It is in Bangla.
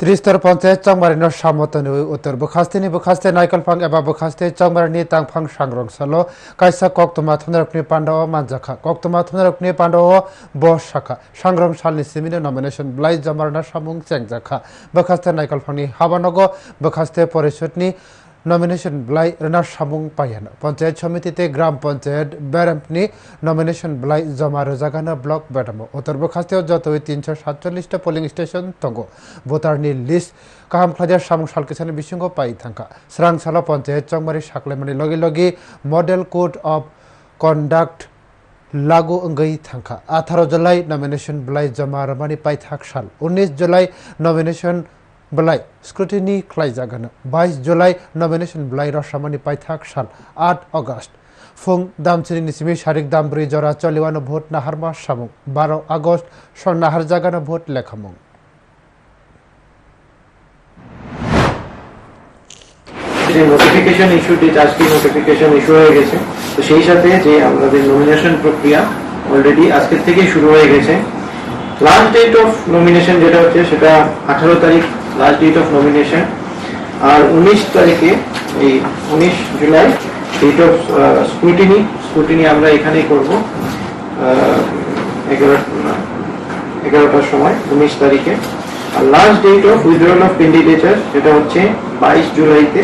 त्रिस्तर पञ्चायत चङमारिनो सामतनु उत्तर बखास्तेनि बखास्ते नाइकलफां एबा बखास्ते चङमारिनि तांफां सांरं सलो काइसा कक्तमा थनरकनि पाण्डव मानजाखा कक्तमा थनरकनि पाण्डव बस शाखा सांरं सालनि सिमिनो नमिनेशन ब्लाइ जमारना सामुं चेंजाखा बखास्ते नाइकलफांनि हाबानगो बखास्ते परिषदनि নমিনেশন ব্লাই রেনার সামুং পাইয়ান পঞ্চায়েত সমিতিতে গ্রাম পঞ্চায়েত ব্যারাম্পনি নমিনেশন ব্লাই জমা রোজাগানা ব্লক ব্যাটামো উত্তরব খাস্তেও যত ওই তিনশো সাতচল্লিশটা পোলিং স্টেশন তঙ্গ ভোটারনি লিস্ট কাহাম খাজার সামুং সালকিসানের বিসঙ্গ পাই থাকা স্রাংসালা পঞ্চায়েত চংমারি সাকলেমানি লগে লগে মডেল কোড অফ কন্ডাক্ট লাগু অঙ্গই থাকা আঠারো জুলাই নমিনেশন ব্লাই জমা রমানি পাই থাক সাল উনিশ জুলাই নমিনেশন ब्लाइ स्क्रुटिनी ख्लाइजागोन बाइस जुलाई नमिनेशन ब्लाइ रसामानि पाइथाक साल आठ अगस्त फुं दामसिनि निसिमि सारिक दाम ब्रै जरा चलिवानो भोट नाहारमा सामुं बार' आगस्ट सन नाहार जागानो भोट लेखामुं যে নোটিফিকেশন ইস্যু ডেট আজকে নোটিফিকেশন ইস্যু হয়ে গেছে তো সেই সাথে যে আমাদের নমিনেশন প্রক্রিয়া অলরেডি আজকের থেকে শুরু হয়ে গেছে লাস্ট ডেট অফ নমিনেশন যেটা হচ্ছে সেটা আঠারো তারিখ লাস্ট ডেট অফ নমিনেশন আর উনিশ তারিখে, এই উনিশ July date of scrutiny scrutiny আমরা এখানেই করব এগারো, এগারোটার সময়, উনিশ তারিখে। আর last date of withdrawal of candidature সেটা হচ্ছে বাইশ জুলাইতে।